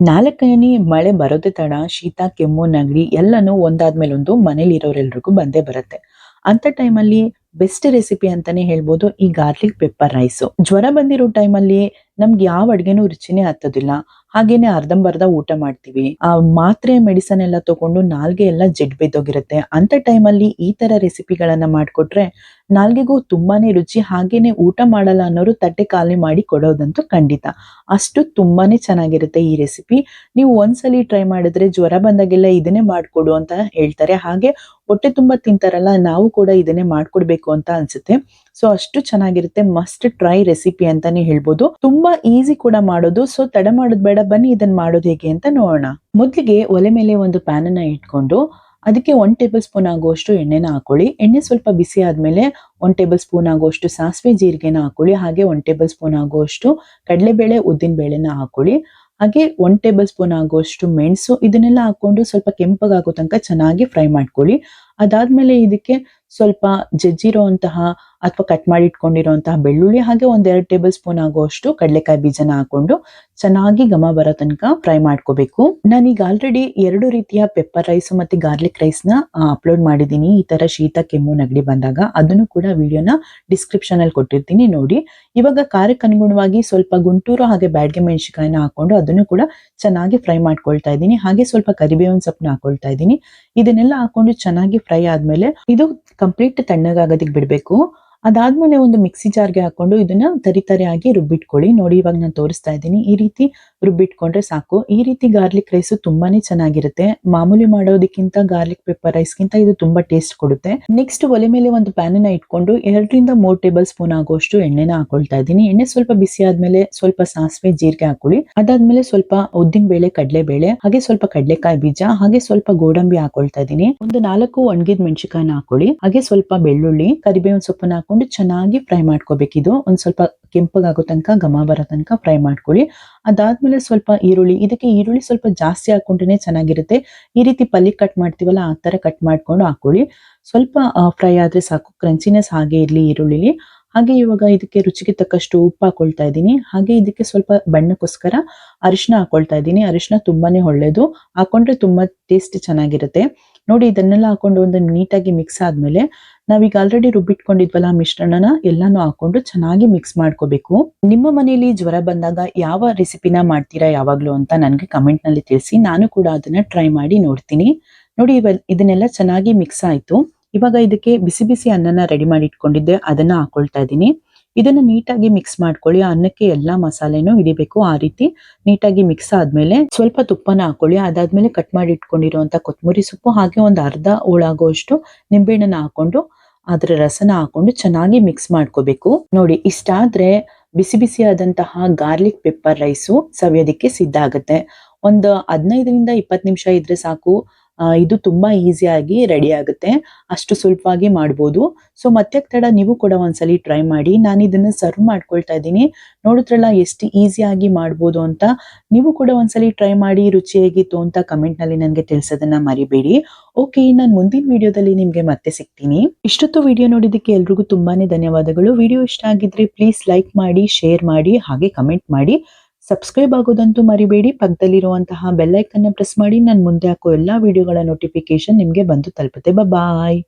ನಾಲ್ಕನೇ ಮಳೆ ಬರೋದೇ ತಡ, ಶೀತ, ಕೆಮ್ಮು, ನೆಗಡಿ ಎಲ್ಲನೂ ಒಂದಾದ್ಮೇಲೆ ಒಂದು ಮನೇಲಿ ಇರೋರೆಲ್ರಿಗೂ ಬಂದೇ ಬರುತ್ತೆ. ಅಂತ ಟೈಮಲ್ಲಿ ಬೆಸ್ಟ್ ರೆಸಿಪಿ ಅಂತಾನೆ ಹೇಳ್ಬೋದು, ಈ ಗಾರ್ಲಿಕ್ ಪೆಪ್ಪರ್ ರೈಸ್ ಜ್ವರ ಬಂದಿರೋ ಟೈಮಲ್ಲಿ ನಮ್ಗೆ ಯಾವ ಅಡ್ಗೆನೂ ರುಚಿನೇ ಹತ್ತೋದಿಲ್ಲ. ಹಾಗೇನೆ ಅರ್ಧಂಬರ್ಧ ಊಟ ಮಾಡ್ತೀವಿ. ಆ ಮಾತ್ರೆ, ಮೆಡಿಸನ್ ಎಲ್ಲ ತಗೊಂಡು ನಾಲ್ಗೆ ಎಲ್ಲ ಜಡ್ ಬಿದ್ದೋಗಿರುತ್ತೆ. ಅಂತ ಟೈಮಲ್ಲಿ ಈ ತರ ರೆಸಿಪಿಗಳನ್ನ ಮಾಡ್ಕೊಟ್ರೆ ನಾಲ್ಗೆಗೂ ತುಂಬಾನೇ ರುಚಿ, ಹಾಗೇನೆ ಊಟ ಮಾಡಲ್ಲ ಅನ್ನೋರು ತಟ್ಟೆ ಖಾಲಿ ಮಾಡಿ ಕೊಡೋದಂತೂ ಖಂಡಿತ. ಅಷ್ಟು ತುಂಬಾನೇ ಚೆನ್ನಾಗಿರುತ್ತೆ ಈ ರೆಸಿಪಿ ನೀವು ಒಂದ್ಸಲಿ ಟ್ರೈ ಮಾಡಿದ್ರೆ ಜ್ವರ ಬಂದಾಗೆಲ್ಲ ಇದನ್ನೇ ಮಾಡ್ಕೊಡು ಅಂತ ಹೇಳ್ತಾರೆ. ಹಾಗೆ ಹೊಟ್ಟೆ ತುಂಬಾ ತಿಂತಾರಲ್ಲ, ನಾವು ಕೂಡ ಇದನ್ನೇ ಮಾಡ್ಕೊಡ್ಬೇಕು ಅಂತ ಅನ್ಸುತ್ತೆ. ಸೊ ಅಷ್ಟು ಚೆನ್ನಾಗಿರುತ್ತೆ. ಮಸ್ಟ್ ಟ್ರೈ ರೆಸಿಪಿ ಅಂತಾನೆ ಹೇಳ್ಬೋದು. ತುಂಬಾ ಈಸಿ ಕೂಡ ಮಾಡೋದು. ಸೊ ತಡ ಮಾಡೋದು ಬೇಡ. ಬನ್ನಿ ಇದನ್ನ ಮಾಡೋದು ಹೇಗೆ ಅಂತ ನೋಡೋಣ. ಮೊದ್ಲಿಗೆ ಒಲೆ ಮೇಲೆ ಒಂದು ಪ್ಯಾನ್ ಅನ್ನ ಇಟ್ಕೊಂಡು ಅದಕ್ಕೆ ಒನ್ ಟೇಬಲ್ ಸ್ಪೂನ್ ಆಗುವಷ್ಟು ಎಣ್ಣೆನ ಹಾಕೊಳ್ಳಿ. ಎಣ್ಣೆ ಸ್ವಲ್ಪ ಬಿಸಿ ಆದ್ಮೇಲೆ ಒನ್ ಟೇಬಲ್ ಸ್ಪೂನ್ ಆಗುವಷ್ಟು ಸಾಸಿವೆ ಜೀರಿಗೆನ ಹಾಕೊಳ್ಳಿ. ಹಾಗೆ ಒನ್ ಟೇಬಲ್ ಸ್ಪೂನ್ ಆಗುವಷ್ಟು ಕಡಲೆಬೇಳೆ, ಉದ್ದಿನ ಬೇಳೆನ ಹಾಕೊಳ್ಳಿ. ಹಾಗೆ ಒನ್ ಟೇಬಲ್ ಸ್ಪೂನ್ ಆಗುವಷ್ಟು ಮೆಣಸು ಇದನ್ನೆಲ್ಲ ಹಾಕೊಂಡು ಸ್ವಲ್ಪ ಕೆಂಪಗಾಗೋ ತನಕ ಚೆನ್ನಾಗಿ ಫ್ರೈ ಮಾಡ್ಕೊಳ್ಳಿ. ಅದಾದ್ಮೇಲೆ ಇದಕ್ಕೆ ಸ್ವಲ್ಪ ಜಜ್ಜಿರೋಂತಹ ಅಥವಾ ಕಟ್ ಮಾಡಿ ಇಟ್ಕೊಂಡಿರೋಂತಹ ಬೆಳ್ಳುಳ್ಳಿ ಹಾಗೆ ಒಂದೆರಡು ಟೇಬಲ್ ಸ್ಪೂನ್ ಆಗುವಷ್ಟು ಕಡಲೆಕಾಯಿ ಬೀಜನ ಹಾಕೊಂಡು ಚೆನ್ನಾಗಿ ಘಮ ಬರೋ ತನಕ ಫ್ರೈ ಮಾಡ್ಕೋಬೇಕು. ನಾನೀಗ ಆಲ್ರೆಡಿ ಎರಡು ರೀತಿಯ ಪೆಪ್ಪರ್ ರೈಸ್ ಮತ್ತೆ ಗಾರ್ಲಿಕ್ ರೈಸ್ನ ಅಪ್ಲೋಡ್ ಮಾಡಿದ್ದೀನಿ. ಈ ತರ ಶೀತ, ಕೆಮ್ಮು, ನೆಗಡಿ ಬಂದಾಗ ಅದನ್ನು ಕೂಡ ವಿಡಿಯೋನ ಡಿಸ್ಕ್ರಿಪ್ಷನ್ ಅಲ್ಲಿ ಕೊಟ್ಟಿರ್ತೀನಿ, ನೋಡಿ. ಇವಾಗ ಖಾರಕ್ಕೆ ಅನುಗುಣವಾಗಿ ಸ್ವಲ್ಪ ಗುಂಟೂರು ಹಾಗೆ ಬ್ಯಾಡ್ಗೆ ಮೆಣಸಿನಕಾಯಿನ ಹಾಕೊಂಡು ಅದನ್ನು ಕೂಡ ಚೆನ್ನಾಗಿ ಫ್ರೈ ಮಾಡ್ಕೊಳ್ತಾ ಇದ್ದೀನಿ. ಹಾಗೆ ಸ್ವಲ್ಪ ಕರಿಬೇವಿನ ಸೊಪ್ಪನ್ನ ಹಾಕೊಳ್ತಾ ಇದ್ದೀನಿ. ಇದನ್ನೆಲ್ಲ ಹಾಕೊಂಡು ಚೆನ್ನಾಗಿ ಫ್ರೈ ಆದ್ಮೇಲೆ ಇದು ಕಂಪ್ಲೀಟ್ ತಣ್ಣಗಾಗೋದಕ್ಕೆ ಬಿಡಬೇಕು ಅದಾದ್ಮೇಲೆ ಒಂದು ಮಿಕ್ಸಿ ಜಾರ್ಗೆ ಹಾಕೊಂಡು ಇದನ್ನ ತರಿತರಿಯಾಗಿ ರುಬ್ಬಿಟ್ಕೊಳ್ಳಿ. ನೋಡಿ, ಇವಾಗ ನಾನು ತೋರಿಸ್ತಾ ಇದ್ದೀನಿ. ಈ ರೀತಿ ರುಬ್ಬಿಟ್ಕೊಂಡ್ರೆ ಸಾಕು. ಈ ರೀತಿ ಗಾರ್ಲಿಕ್ ರೈಸ್ ತುಂಬಾನೇ ಚೆನ್ನಾಗಿರುತ್ತೆ. ಮಾಮೂಲಿ ಮಾಡೋದಕ್ಕಿಂತ ಗಾರ್ಲಿಕ್ ಪೆಪ್ಪರ್ ರೈಸ್ಗಿಂತ ಇದು ತುಂಬಾ ಟೇಸ್ಟ್ ಕೊಡುತ್ತೆ. ನೆಕ್ಸ್ಟ್ ಒಲೆ ಮೇಲೆ ಒಂದು ಪ್ಯಾನ್ ಅನ್ನ ಇಟ್ಕೊಂಡು ಎರಡರಿಂದ ಮೂರು ಟೇಬಲ್ ಸ್ಪೂನ್ ಆಗುವಷ್ಟು ಎಣ್ಣೆನ ಹಾಕೊಳ್ತಾ ಇದ್ದೀನಿ. ಎಣ್ಣೆ ಸ್ವಲ್ಪ ಬಿಸಿ ಆದ್ಮೇಲೆ ಸ್ವಲ್ಪ ಸಾಸಿವೆ ಜೀರಿಗೆ ಹಾಕೊಳ್ಳಿ ಅದಾದ್ಮೇಲೆ ಸ್ವಲ್ಪ ಉದ್ದಿನ ಬೇಳೆ ಕಡಲೆ ಬೇಳೆ ಹಾಗೆ ಸ್ವಲ್ಪ ಕಡಲೆಕಾಯಿ ಬೀಜ, ಹಾಗೆ ಸ್ವಲ್ಪ ಗೋಡಂಬಿ ಹಾಕೊಳ್ತಾ ಇದ್ದೀನಿ. ಒಂದು ನಾಲ್ಕು ಒಣಗಿದ ಮೆಣಸಿಕಾಯಿನ ಹಾಕೊಳ್ಳಿ ಹಾಗೆ ಸ್ವಲ್ಪ ಬೆಳ್ಳುಳ್ಳಿ, ಕರಿಬೇವಿನ ಸೊಪ್ಪನ್ನ ಹಾಕೊಂಡು ಚೆನ್ನಾಗಿ ಫ್ರೈ ಮಾಡ್ಕೋಬೇಕಿದು ಒಂದು ಸ್ವಲ್ಪ ಕೆಂಪಗಾಗೋ ತನಕ, ಘಮ ಬರೋ ತನಕ ಫ್ರೈ ಮಾಡ್ಕೊಳ್ಳಿ. ಅದಾದ್ಮೇಲೆ ಸ್ವಲ್ಪ ಈರುಳ್ಳಿ, ಇದಕ್ಕೆ ಈರುಳ್ಳಿ ಸ್ವಲ್ಪ ಜಾಸ್ತಿ ಹಾಕೊಂಡ್ರೆ ಚೆನ್ನಾಗಿರುತ್ತೆ. ಈ ರೀತಿ ಪಲ್ಲಿ ಕಟ್ ಮಾಡ್ತೀವಲ್ಲ, ಆ ತರ ಕಟ್ ಮಾಡ್ಕೊಂಡು ಹಾಕೊಳ್ಳಿ ಸ್ವಲ್ಪ ಫ್ರೈ ಆದ್ರೆ ಸಾಕು, ಕ್ರಂಚಿನೆಸ್ ಹಾಗೆ ಇರ್ಲಿ ಈರುಳ್ಳಿಲಿ. ಹಾಗೆ ಇವಾಗ ಇದಕ್ಕೆ ರುಚಿಗೆ ತಕ್ಕಷ್ಟು ಉಪ್ಪು ಹಾಕೊಳ್ತಾ ಇದ್ದೀನಿ. ಹಾಗೆ ಇದಕ್ಕೆ ಸ್ವಲ್ಪ ಬಣ್ಣಕ್ಕೋಸ್ಕರ ಅರಿಶಿನ ಹಾಕೊಳ್ತಾ ಇದ್ದೀನಿ. ಅರಿಶಿನ ತುಂಬಾನೇ ಒಳ್ಳೇದು. ಹಾಕೊಂಡ್ರೆ ತುಂಬಾ ಟೇಸ್ಟ್ ಚೆನ್ನಾಗಿರುತ್ತೆ. ನೋಡಿ, ಇದನ್ನೆಲ್ಲ ಹಾಕೊಂಡು ಒಂದು ನೀಟಾಗಿ ಮಿಕ್ಸ್ ಆದ್ಮೇಲೆ ನಾವೀಗ ಆಲ್ರೆಡಿ ರುಬ್ಬಿಟ್ಕೊಂಡಿದ್ವಲ್ಲ ಮಿಶ್ರಣನ, ಎಲ್ಲಾನು ಹಾಕೊಂಡು ಚೆನ್ನಾಗಿ ಮಿಕ್ಸ್ ಮಾಡ್ಕೋಬೇಕು. ನಿಮ್ಮ ಮನೆಯಲ್ಲಿ ಜ್ವರ ಬಂದಾಗ ಯಾವ ರೆಸಿಪಿನ ಮಾಡ್ತೀರಾ ಯಾವಾಗ್ಲೂ ಅಂತ ನನಗೆ ಕಮೆಂಟ್ನಲ್ಲಿ ತಿಳಿಸಿ, ನಾನು ಕೂಡ ಅದನ್ನ ಟ್ರೈ ಮಾಡಿ ನೋಡ್ತೀನಿ. ನೋಡಿ ಇದನ್ನೆಲ್ಲ ಚೆನ್ನಾಗಿ ಮಿಕ್ಸ್ ಆಯ್ತು. ಇವಾಗ ಇದಕ್ಕೆ ಬಿಸಿ ಬಿಸಿ ಅನ್ನನ ರೆಡಿ ಮಾಡಿ ಇಟ್ಕೊಂಡಿದ್ದೆ, ಅದನ್ನ ಹಾಕೊಳ್ತಾ ಇದ್ದೀನಿ. ಇದನ್ನ ನೀಟಾಗಿ ಮಿಕ್ಸ್ ಮಾಡ್ಕೊಳ್ಳಿ. ಅನ್ನಕ್ಕೆ ಎಲ್ಲಾ ಮಸಾಲೆನೂ ಹಿಡಿಬೇಕು. ಆ ರೀತಿ ನೀಟಾಗಿ ಮಿಕ್ಸ್ ಆದ್ಮೇಲೆ ಸ್ವಲ್ಪ ತುಪ್ಪನ ಹಾಕೊಳ್ಳಿ. ಅದಾದ್ಮೇಲೆ ಕಟ್ ಮಾಡಿ ಇಟ್ಕೊಂಡಿರುವಂತ ಕೊತ್ತಂಬರಿ ಸೊಪ್ಪು, ಹಾಗೆ ಒಂದು ಅರ್ಧ ಹೋಳಾಗುವಷ್ಟು ನಿಂಬೆಹಣ್ಣನ್ನ ಹಾಕೊಂಡು ಅದ್ರ ರಸನ ಹಾಕೊಂಡು ಚೆನ್ನಾಗಿ ಮಿಕ್ಸ್ ಮಾಡ್ಕೋಬೇಕು. ನೋಡಿ, ಇಷ್ಟಾದ್ರೆ ಬಿಸಿ ಬಿಸಿ ಆದಂತಹ ಗಾರ್ಲಿಕ್ ಪೆಪ್ಪರ್ ರೈಸು ಸವಿಯೋದಕ್ಕೆ ಸಿದ್ಧ ಆಗುತ್ತೆ. ಒಂದು ಹದಿನೈದರಿಂದ ಇಪ್ಪತ್ತು ನಿಮಿಷ ಇದ್ರೆ ಸಾಕು. ಇದು ತುಂಬಾ ಈಸಿಯಾಗಿ ರೆಡಿ ಆಗುತ್ತೆ. ಅಷ್ಟು ಸುಲಭವಾಗಿ ಮಾಡ್ಬೋದು. ಸೊ ಮತ್ತೆ ತಡ ನೀವು ಕೂಡ ಒಂದ್ಸಲಿ ಟ್ರೈ ಮಾಡಿ. ನಾನು ಇದನ್ನ ಸರ್ವ್ ಮಾಡ್ಕೊಳ್ತಾ ಇದ್ದೀನಿ. ನೋಡಿದ್ರಲ್ಲ ಎಷ್ಟು ಈಸಿಯಾಗಿ ಮಾಡ್ಬೋದು ಅಂತ. ನೀವು ಕೂಡ ಒಂದ್ಸಲಿ ಟ್ರೈ ಮಾಡಿ ರುಚಿ ಹೇಗಿತ್ತು ಅಂತ ಕಮೆಂಟ್ನಲ್ಲಿ ನನಗೆ ತಿಳಿಸೋದನ್ನ ಮರಿಬೇಡಿ. ಓಕೆ ನಾನು ಮುಂದಿನ ವಿಡಿಯೋದಲ್ಲಿ ನಿಮ್ಗೆ ಮತ್ತೆ ಸಿಗ್ತೀನಿ. ಇಷ್ಟೊತ್ತು ವಿಡಿಯೋ ನೋಡಿದ್ದಕ್ಕೆ ಎಲ್ರಿಗೂ ತುಂಬಾನೇ ಧನ್ಯವಾದಗಳು. ವಿಡಿಯೋ ಇಷ್ಟ ಆಗಿದ್ರೆ ಪ್ಲೀಸ್ ಲೈಕ್ ಮಾಡಿ ಶೇರ್ ಮಾಡಿ, ಹಾಗೆ ಕಮೆಂಟ್ ಮಾಡಿ. ಸಬ್ಸ್ಕ್ರೈಬ್ ಆಗೋದಂತೂ ಮರಿಬೇಡಿ. ಪಕ್ಕದಲ್ಲಿರುವಂತಹ ಬೆಲ್ ಐಕನ್ನ ಪ್ರೆಸ್ ಮಾಡಿ. ನಾನು ಮುಂದೆ ಹಾಕೋ ಎಲ್ಲ ವಿಡಿಯೋಗಳ ನೋಟಿಫಿಕೇಶನ್ ನಿಮಗೆ ಬಂದು ತಲುಪುತ್ತೆ. ಬಾಯ್